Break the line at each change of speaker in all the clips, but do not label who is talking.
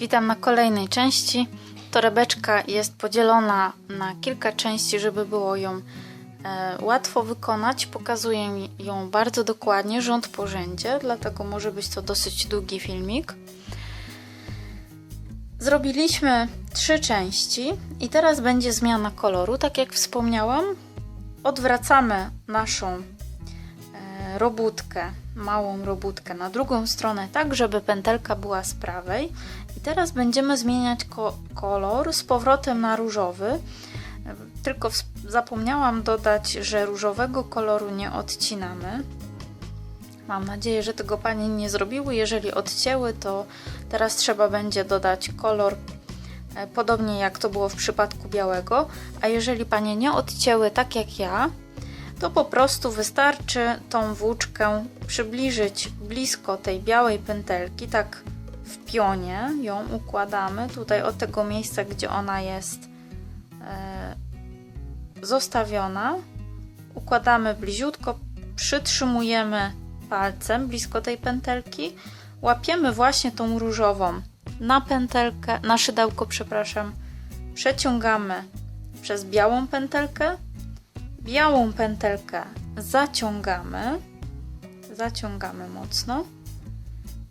Witam na kolejnej części. Torebeczka jest podzielona na kilka części, żeby było ją e, łatwo wykonać. Pokazuję ją bardzo dokładnie, rząd po rzędzie, dlatego może być to dosyć długi filmik. Zrobiliśmy trzy części i teraz będzie zmiana koloru. Tak jak wspomniałam, odwracamy naszą robótkę, małą robótkę na drugą stronę, tak żeby pętelka była z prawej. I teraz będziemy zmieniać ko kolor z powrotem na różowy. Tylko zapomniałam dodać, że różowego koloru nie odcinamy. Mam nadzieję, że tego panie nie zrobiły. Jeżeli odcięły, to teraz trzeba będzie dodać kolor e, podobnie jak to było w przypadku białego. A jeżeli panie nie odcięły tak jak ja, to po prostu wystarczy tą włóczkę przybliżyć blisko tej białej pętelki, tak w pionie ją układamy, tutaj od tego miejsca, gdzie ona jest e, zostawiona. Układamy bliziutko, przytrzymujemy palcem blisko tej pętelki, łapiemy właśnie tą różową na pętelkę, na szydełko, przepraszam, przeciągamy przez białą pętelkę, białą pętelkę zaciągamy, zaciągamy mocno,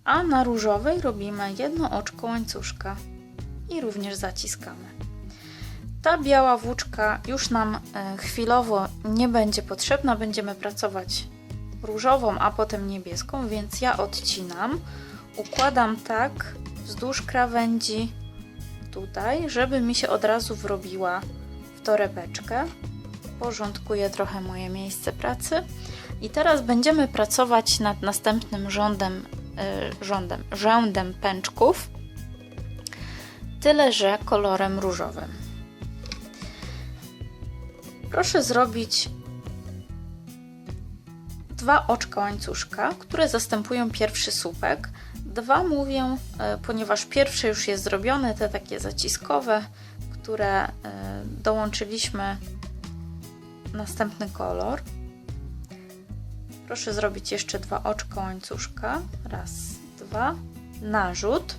a na różowej robimy jedno oczko łańcuszka i również zaciskamy. Ta biała włóczka już nam e, chwilowo nie będzie potrzebna, będziemy pracować różową, a potem niebieską, więc ja odcinam, układam tak wzdłuż krawędzi tutaj, żeby mi się od razu wrobiła w torebeczkę porządkuję trochę moje miejsce pracy i teraz będziemy pracować nad następnym rządem, y, rządem, rzędem pęczków, tyle że kolorem różowym. Proszę zrobić dwa oczka łańcuszka, które zastępują pierwszy słupek. Dwa mówię, y, ponieważ pierwsze już jest zrobione, te takie zaciskowe, które y, dołączyliśmy następny kolor. Proszę zrobić jeszcze dwa oczka łańcuszka. Raz, dwa. Narzut.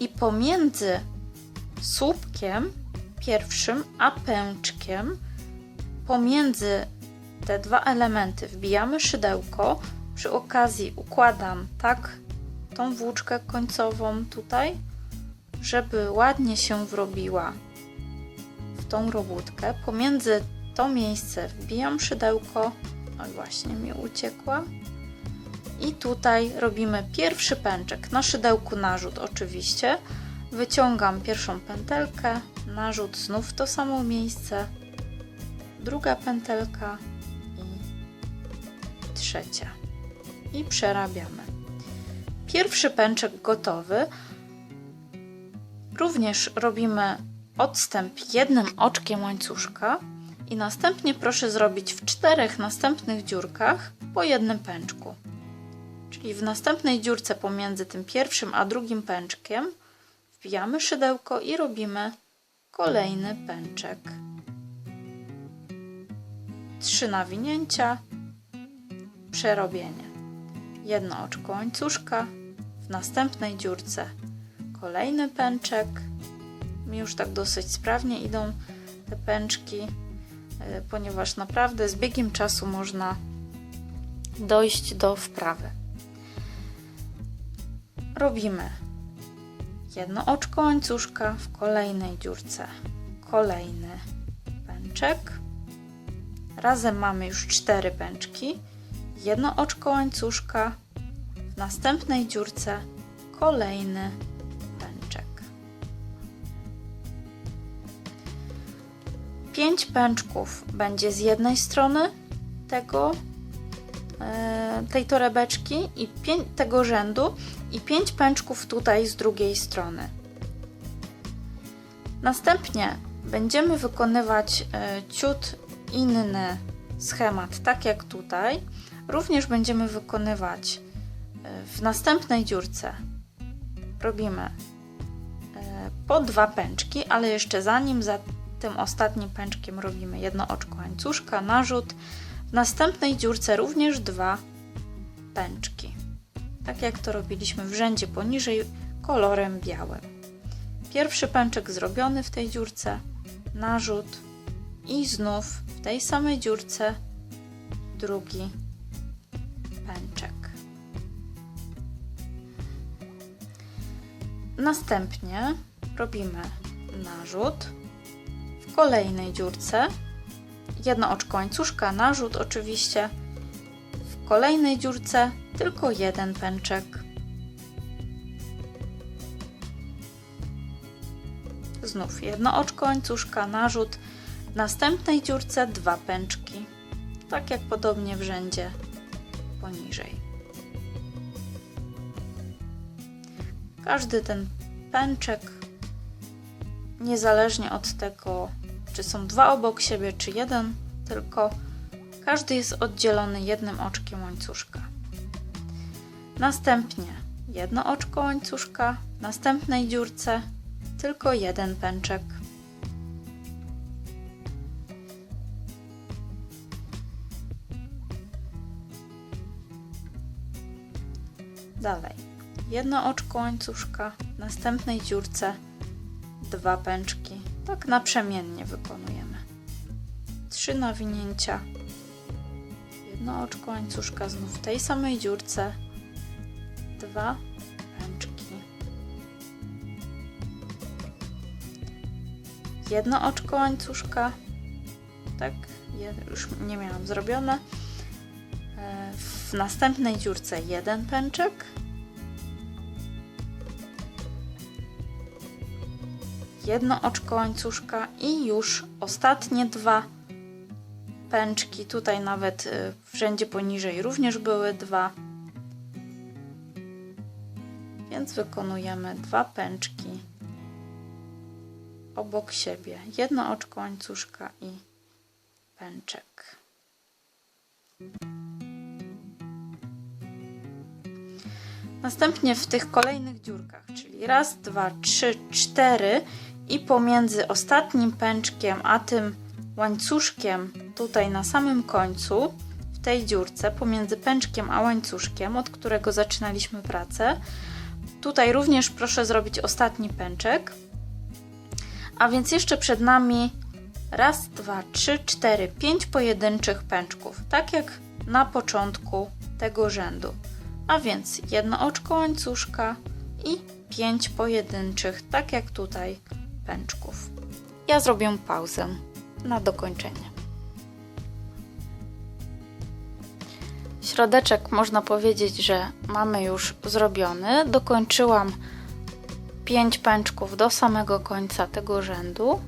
I pomiędzy słupkiem pierwszym a pęczkiem, pomiędzy te dwa elementy wbijamy szydełko. Przy okazji układam tak tą włóczkę końcową tutaj, żeby ładnie się wrobiła w tą robótkę. Pomiędzy to miejsce wbijam szydełko, o właśnie mi uciekła. I tutaj robimy pierwszy pęczek, na szydełku narzut oczywiście. Wyciągam pierwszą pętelkę, narzut znów to samo miejsce, druga pętelka i trzecia. I przerabiamy. Pierwszy pęczek gotowy. Również robimy odstęp jednym oczkiem łańcuszka i następnie proszę zrobić w czterech następnych dziurkach po jednym pęczku. Czyli w następnej dziurce pomiędzy tym pierwszym a drugim pęczkiem wbijamy szydełko i robimy kolejny pęczek. Trzy nawinięcia, przerobienie. Jedno oczko łańcuszka, w następnej dziurce kolejny pęczek. Mi już tak dosyć sprawnie idą te pęczki ponieważ naprawdę z biegiem czasu można dojść do wprawy. Robimy jedno oczko łańcuszka w kolejnej dziurce, kolejny pęczek. Razem mamy już cztery pęczki, jedno oczko łańcuszka, w następnej dziurce kolejny 5 pęczków będzie z jednej strony tego, e, tej torebeczki i tego rzędu i 5 pęczków tutaj z drugiej strony. Następnie będziemy wykonywać e, ciut inny schemat, tak jak tutaj. Również będziemy wykonywać e, w następnej dziurce robimy po dwa pęczki, ale jeszcze zanim za tym ostatnim pęczkiem robimy jedno oczko łańcuszka, narzut. W następnej dziurce również dwa pęczki. Tak jak to robiliśmy w rzędzie poniżej kolorem białym. Pierwszy pęczek zrobiony w tej dziurce, narzut i znów w tej samej dziurce drugi pęczek. Następnie robimy narzut w kolejnej dziurce, jedno oczko łańcuszka, narzut oczywiście, w kolejnej dziurce tylko jeden pęczek. Znów jedno oczko łańcuszka, narzut, w następnej dziurce dwa pęczki, tak jak podobnie w rzędzie poniżej. Każdy ten pęczek, niezależnie od tego, czy są dwa obok siebie, czy jeden, tylko każdy jest oddzielony jednym oczkiem łańcuszka. Następnie jedno oczko łańcuszka, w następnej dziurce tylko jeden pęczek. Dalej. Jedno oczko łańcuszka, w następnej dziurce dwa pęczki. Tak naprzemiennie wykonujemy. Trzy nawinięcia. Jedno oczko łańcuszka znów w tej samej dziurce. Dwa pęczki. Jedno oczko łańcuszka. Tak, już nie miałam zrobione. E, W następnej dziurce jeden pęczek. Jedno oczko łańcuszka i już ostatnie dwa pęczki. Tutaj nawet y, w rzędzie poniżej również były dwa. Więc wykonujemy dwa pęczki obok siebie. Jedno oczko łańcuszka i pęczek. Następnie w tych kolejnych dziurkach, czyli raz, dwa, trzy, cztery i pomiędzy ostatnim pęczkiem a tym łańcuszkiem tutaj na samym końcu, w tej dziurce, pomiędzy pęczkiem a łańcuszkiem, od którego zaczynaliśmy pracę, tutaj również proszę zrobić ostatni pęczek. A więc jeszcze przed nami raz, dwa, trzy, cztery, pięć pojedynczych pęczków, tak jak na początku tego rzędu. A więc jedno oczko łańcuszka i pięć pojedynczych, tak jak tutaj, pęczków. Ja zrobię pauzę na dokończenie. Środeczek można powiedzieć, że mamy już zrobiony. Dokończyłam 5 pęczków do samego końca tego rzędu,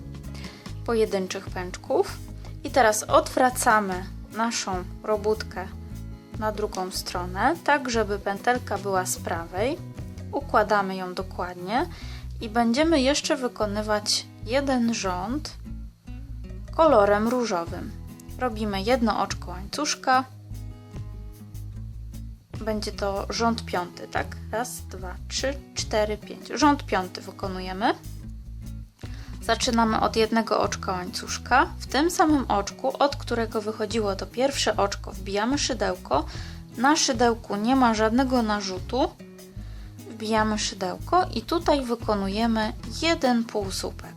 pojedynczych pęczków. I teraz odwracamy naszą robótkę na drugą stronę, tak żeby pętelka była z prawej. Układamy ją dokładnie i będziemy jeszcze wykonywać jeden rząd kolorem różowym. Robimy jedno oczko łańcuszka. Będzie to rząd piąty, tak? Raz, dwa, trzy, cztery, pięć. Rząd piąty wykonujemy. Zaczynamy od jednego oczka łańcuszka. W tym samym oczku, od którego wychodziło to pierwsze oczko, wbijamy szydełko. Na szydełku nie ma żadnego narzutu. Wbijamy szydełko i tutaj wykonujemy jeden półsłupek.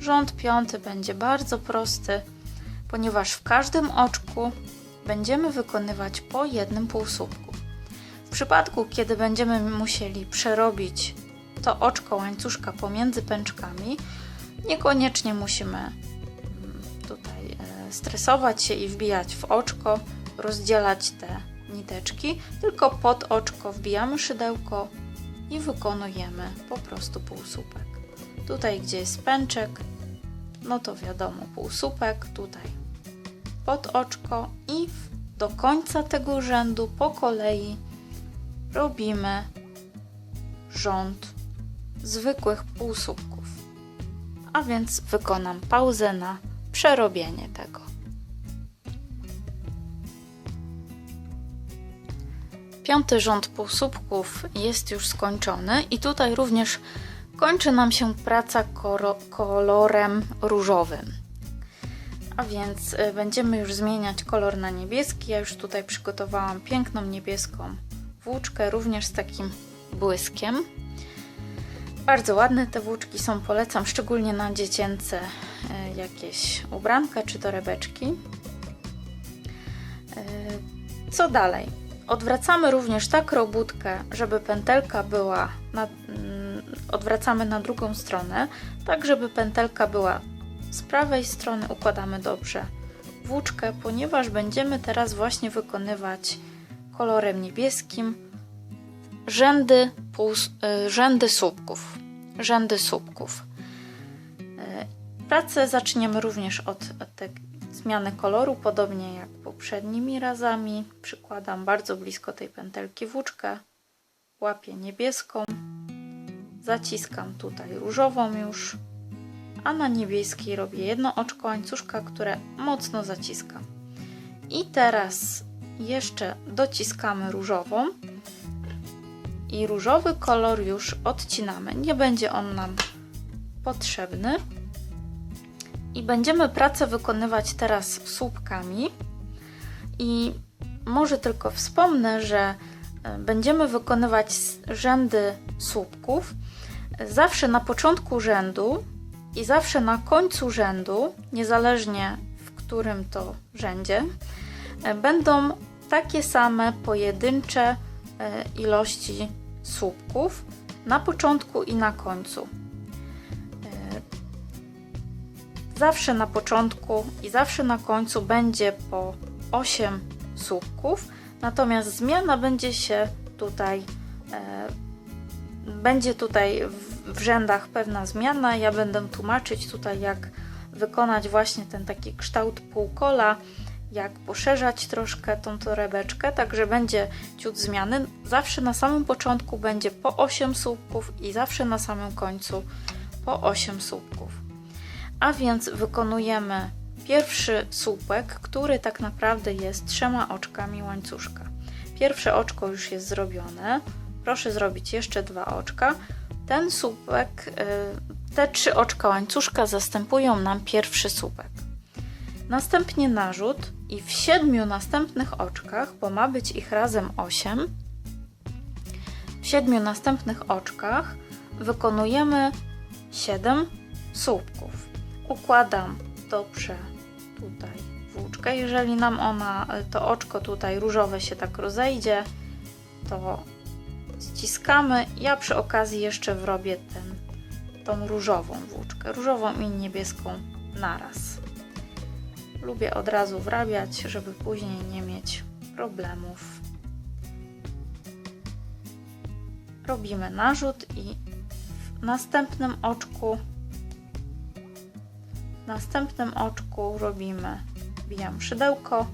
Rząd piąty będzie bardzo prosty, ponieważ w każdym oczku będziemy wykonywać po jednym półsłupku. W przypadku, kiedy będziemy musieli przerobić to oczko łańcuszka pomiędzy pęczkami, niekoniecznie musimy mm, tutaj e, stresować się i wbijać w oczko, rozdzielać te niteczki, tylko pod oczko wbijamy szydełko i wykonujemy po prostu półsłupek. Tutaj, gdzie jest pęczek, no to wiadomo, półsłupek, tutaj pod oczko i do końca tego rzędu po kolei robimy rząd zwykłych półsłupków. A więc wykonam pauzę na przerobienie tego. Piąty rząd półsłupków jest już skończony i tutaj również kończy nam się praca kolorem różowym. A więc y, będziemy już zmieniać kolor na niebieski. Ja już tutaj przygotowałam piękną niebieską włóczkę, również z takim błyskiem. Bardzo ładne te włóczki są, polecam szczególnie na dziecięce e, jakieś ubranka czy torebeczki. E, Co dalej? Odwracamy również tak robótkę, żeby pętelka była na, mm, odwracamy na drugą stronę, tak żeby pętelka była z prawej strony układamy dobrze włóczkę, ponieważ będziemy teraz właśnie wykonywać kolorem niebieskim rzędy, y, rzędy słupków. Rzędy słupków. Y, Pracę zaczniemy również od, od tej zmiany koloru, podobnie jak poprzednimi razami. Przykładam bardzo blisko tej pętelki włóczkę, łapię niebieską, zaciskam tutaj różową już, a na niebieskiej robię jedno oczko łańcuszka, które mocno zaciskam. I teraz jeszcze dociskamy różową i różowy kolor już odcinamy. Nie będzie on nam potrzebny. I będziemy pracę wykonywać teraz słupkami. I może tylko wspomnę, że e, będziemy wykonywać rzędy słupków zawsze na początku rzędu i zawsze na końcu rzędu, niezależnie w którym to rzędzie, e, będą takie same pojedyncze e, ilości słupków na początku i na końcu. Zawsze na początku i zawsze na końcu będzie po 8 słupków, natomiast zmiana będzie się tutaj e, będzie tutaj w, w rzędach pewna zmiana. Ja będę tłumaczyć tutaj, jak wykonać właśnie ten taki kształt półkola, jak poszerzać troszkę tą torebeczkę, także będzie ciut zmiany. Zawsze na samym początku będzie po 8 słupków i zawsze na samym końcu po 8 słupków. A więc wykonujemy pierwszy słupek, który tak naprawdę jest trzema oczkami łańcuszka. Pierwsze oczko już jest zrobione. Proszę zrobić jeszcze dwa oczka. Ten słupek, y, te trzy oczka łańcuszka zastępują nam pierwszy słupek. Następnie narzut i w siedmiu następnych oczkach, bo ma być ich razem 8, w siedmiu następnych oczkach wykonujemy 7 słupków. Układam dobrze tutaj włóczkę. Jeżeli nam ona, to oczko tutaj różowe się tak rozejdzie, to ściskamy. Ja przy okazji jeszcze wrobię ten, tą różową włóczkę, różową i niebieską naraz. Lubię od razu wrabiać, żeby później nie mieć problemów. Robimy narzut i w następnym oczku w następnym oczku robimy wbijam szydełko.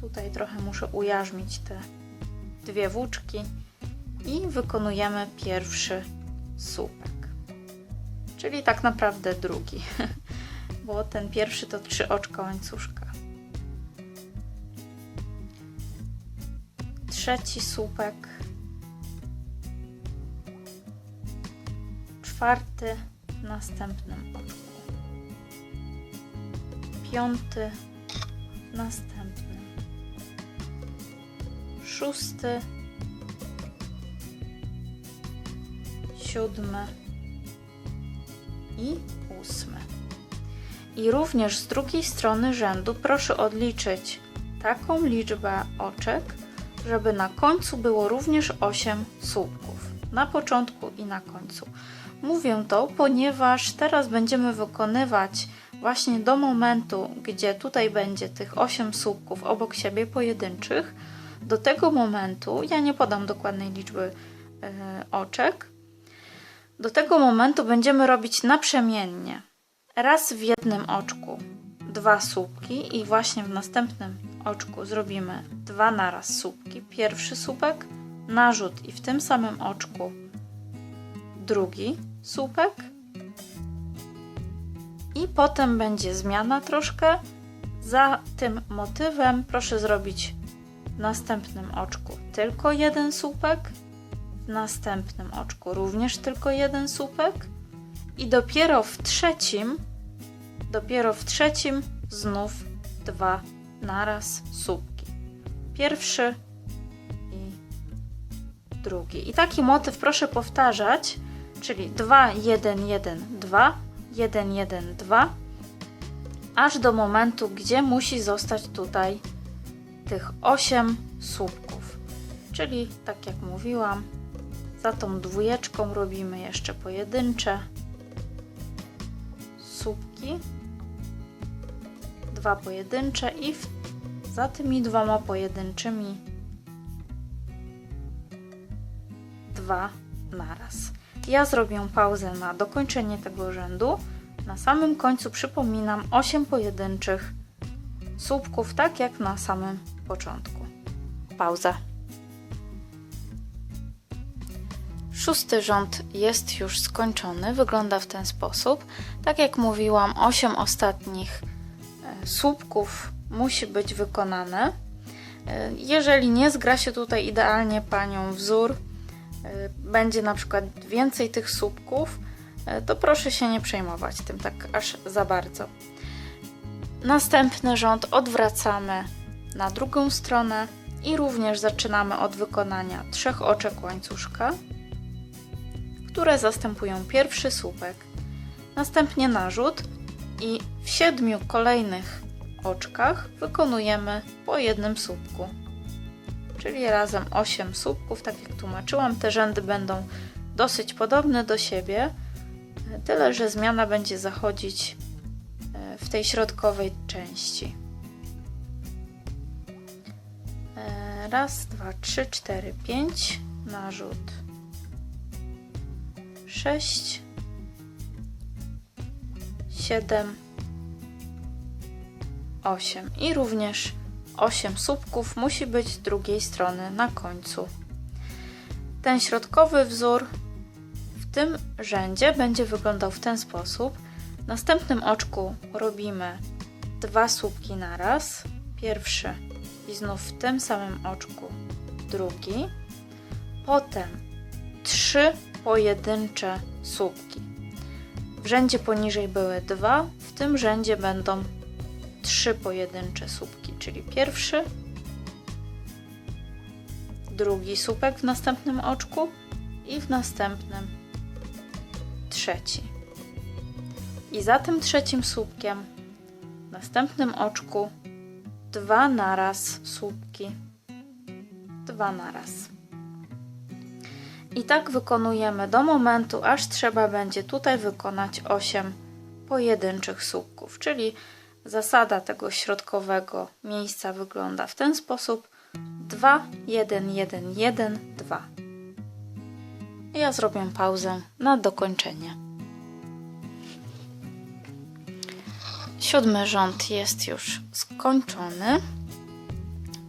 Tutaj trochę muszę ujarzmić te dwie włóczki i wykonujemy pierwszy słupek. Czyli tak naprawdę drugi, bo ten pierwszy to trzy oczka łańcuszka. Trzeci słupek. Czwarty następnym oczku. Piąty w następnym. Szósty siódmy i ósmy. I również z drugiej strony rzędu proszę odliczyć taką liczbę oczek, żeby na końcu było również 8 słupków. Na początku i na końcu. Mówię to, ponieważ teraz będziemy wykonywać właśnie do momentu, gdzie tutaj będzie tych 8 słupków obok siebie pojedynczych. Do tego momentu, ja nie podam dokładnej liczby e, oczek, do tego momentu będziemy robić naprzemiennie. Raz w jednym oczku dwa słupki i właśnie w następnym oczku zrobimy dwa naraz słupki. Pierwszy słupek, narzut i w tym samym oczku drugi słupek. I potem będzie zmiana troszkę. Za tym motywem proszę zrobić w następnym oczku tylko jeden słupek, w następnym oczku również tylko jeden słupek i dopiero w trzecim, dopiero w trzecim znów dwa naraz słupki. Pierwszy i drugi. I taki motyw proszę powtarzać czyli 2, 1, 1, 2, 1, 1, 2, aż do momentu, gdzie musi zostać tutaj tych 8 słupków. Czyli tak jak mówiłam, za tą dwójeczką robimy jeszcze pojedyncze słupki, dwa pojedyncze i w, za tymi dwoma pojedynczymi dwa naraz. Ja zrobię pauzę na dokończenie tego rzędu. Na samym końcu przypominam 8 pojedynczych słupków, tak jak na samym początku. Pauza. Szósty rząd jest już skończony. Wygląda w ten sposób. Tak jak mówiłam, 8 ostatnich e, słupków musi być wykonane. E, Jeżeli nie zgra się tutaj idealnie panią wzór, będzie na przykład więcej tych słupków, e, to proszę się nie przejmować tym tak aż za bardzo. Następny rząd odwracamy na drugą stronę i również zaczynamy od wykonania trzech oczek łańcuszka, które zastępują pierwszy słupek. Następnie narzut i w siedmiu kolejnych oczkach wykonujemy po jednym słupku. Czyli razem 8 słupków, tak jak tłumaczyłam, te rzędy będą dosyć podobne do siebie, tyle że zmiana będzie zachodzić e, w tej środkowej części. E, Raz, dwa, trzy, cztery, pięć. Narzut. Sześć. Siedem. Osiem. I również osiem słupków musi być drugiej strony na końcu. Ten środkowy wzór w tym rzędzie będzie wyglądał w ten sposób. W następnym oczku robimy dwa słupki naraz. Pierwszy i znów w tym samym oczku drugi. Potem trzy pojedyncze słupki. W rzędzie poniżej były dwa, w tym rzędzie będą trzy pojedyncze słupki, czyli pierwszy, drugi słupek w następnym oczku i w następnym trzeci. I za tym trzecim słupkiem w następnym oczku dwa naraz słupki. Dwa naraz. I tak wykonujemy do momentu, aż trzeba będzie tutaj wykonać 8 pojedynczych słupków, czyli zasada tego środkowego miejsca wygląda w ten sposób 2, 1, 1, 1, 2. Ja zrobię pauzę na dokończenie. Siódmy rząd jest już skończony.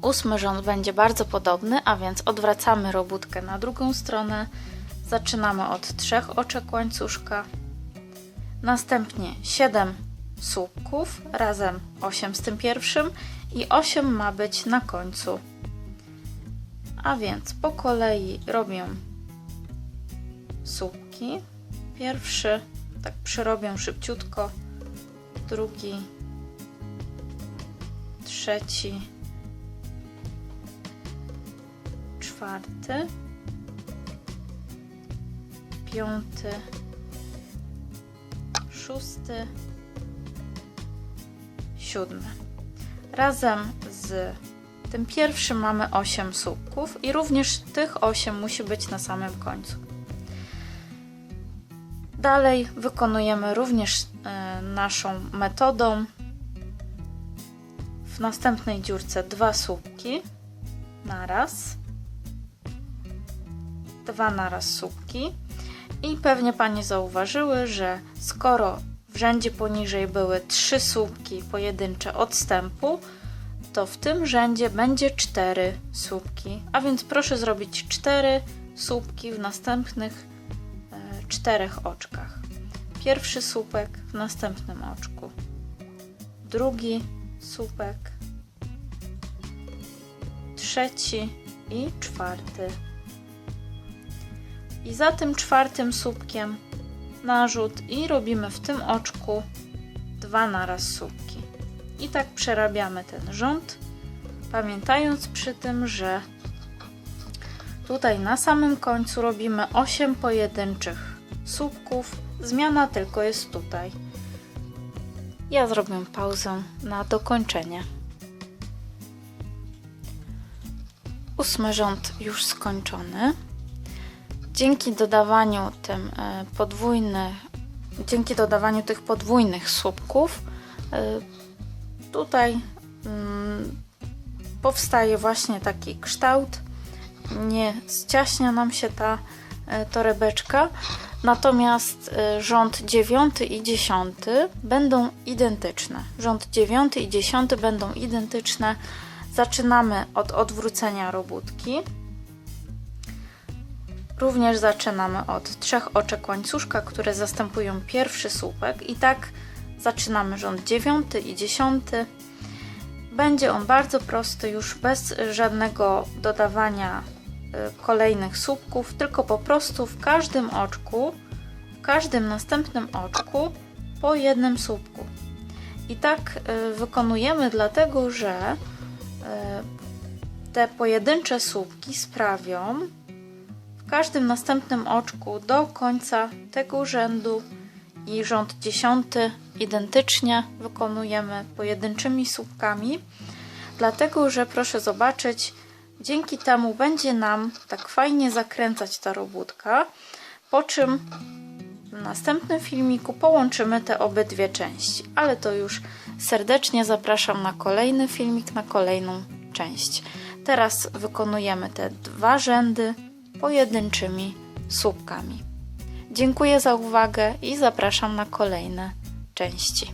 Ósmy rząd będzie bardzo podobny, a więc odwracamy robótkę na drugą stronę. Zaczynamy od trzech oczek łańcuszka. Następnie 7 słupków, razem 8 z tym pierwszym i 8 ma być na końcu. A więc po kolei robię słupki. Pierwszy, tak przyrobię szybciutko, drugi, trzeci, czwarty, piąty, szósty, siódmy. Razem z tym pierwszym mamy 8 słupków i również tych 8 musi być na samym końcu. Dalej wykonujemy również e, naszą metodą. W następnej dziurce dwa słupki naraz, dwa naraz słupki i pewnie Panie zauważyły, że skoro rzędzie poniżej były trzy słupki pojedyncze odstępu, to w tym rzędzie będzie cztery słupki, a więc proszę zrobić cztery słupki w następnych e, czterech oczkach. Pierwszy słupek w następnym oczku, drugi słupek, trzeci i czwarty. I za tym czwartym słupkiem narzut i robimy w tym oczku dwa naraz słupki. I tak przerabiamy ten rząd, pamiętając przy tym, że tutaj na samym końcu robimy 8 pojedynczych słupków. Zmiana tylko jest tutaj. Ja zrobię pauzę na dokończenie. Ósmy rząd już skończony. Dzięki dodawaniu tym e, podwójnych, dzięki dodawaniu tych podwójnych słupków, e, tutaj mm, powstaje właśnie taki kształt. Nie zciaśnia nam się ta e, torebeczka. Natomiast rząd 9 i 10 będą identyczne. Rząd 9 i 10 będą identyczne. Zaczynamy od odwrócenia robótki. Również zaczynamy od trzech oczek łańcuszka, które zastępują pierwszy słupek i tak zaczynamy rząd 9 i 10. Będzie on bardzo prosty, już bez żadnego dodawania y, kolejnych słupków, tylko po prostu w każdym oczku, w każdym następnym oczku po jednym słupku. I tak y, wykonujemy, dlatego że y, te pojedyncze słupki sprawią w każdym następnym oczku do końca tego rzędu i rząd dziesiąty identycznie wykonujemy pojedynczymi słupkami, dlatego że proszę zobaczyć, dzięki temu będzie nam tak fajnie zakręcać ta robótka, po czym w następnym filmiku połączymy te obydwie części, ale to już serdecznie zapraszam na kolejny filmik, na kolejną część. Teraz wykonujemy te dwa rzędy pojedynczymi słupkami. Dziękuję za uwagę i zapraszam na kolejne części.